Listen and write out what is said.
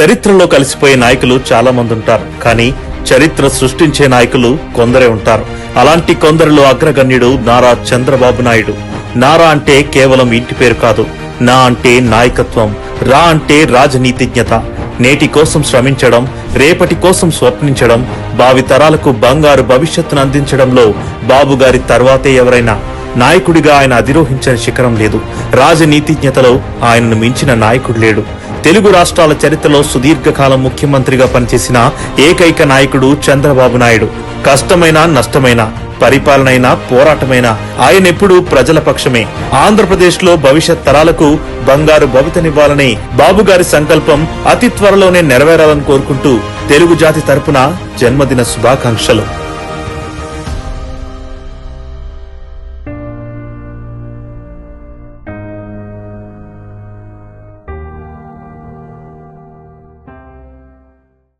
చరిత్రలో కలిసిపోయే నాయకులు చాలా మంది ఉంటారు. కానీ చరిత్ర సృష్టించే నాయకులు కొందరే ఉంటారు. అలాంటి కొందరిలో అగ్రగణ్యుడు నారా చంద్రబాబు నాయుడు. నారా అంటే కేవలం ఇంటి పేరు కాదు. నా అంటే నాయకత్వం. రా అంటే రాజనీతిజ్ఞత. నేటి కోసం శ్రమించడం రేపటి కోసం స్వప్నించడం భావి తరాలకు బంగారు భవిష్యత్తును అందించడంలో బాబుగారి తర్వాతే ఎవరైనా. నాయకుడిగా ఆయన అధిరోహించిన శిఖరం లేదు. రాజనీతిజ్ఞతలో ఆయనను మించిన నాయకుడు లేడు. తెలుగు రాష్ట్రాల చరిత్రలో సుదీర్ఘకాలం ముఖ్యమంత్రిగా పనిచేసిన ఏకైక నాయకుడు చంద్రబాబు నాయుడు. కష్టమైన నష్టమైన పరిపాలనైనా పోరాటమైనా ఆయన ఎప్పుడూ ప్రజల పక్షమే. ఆంధ్రప్రదేశ్లో భవిష్యత్ తరాలకు బంగారు భవితనివ్వాలని బాబుగారి సంకల్పం అతి త్వరలోనే నెరవేరాలని కోరుకుంటూ తెలుగు జాతి తరపున జన్మదిన శుభాకాంక్షలు.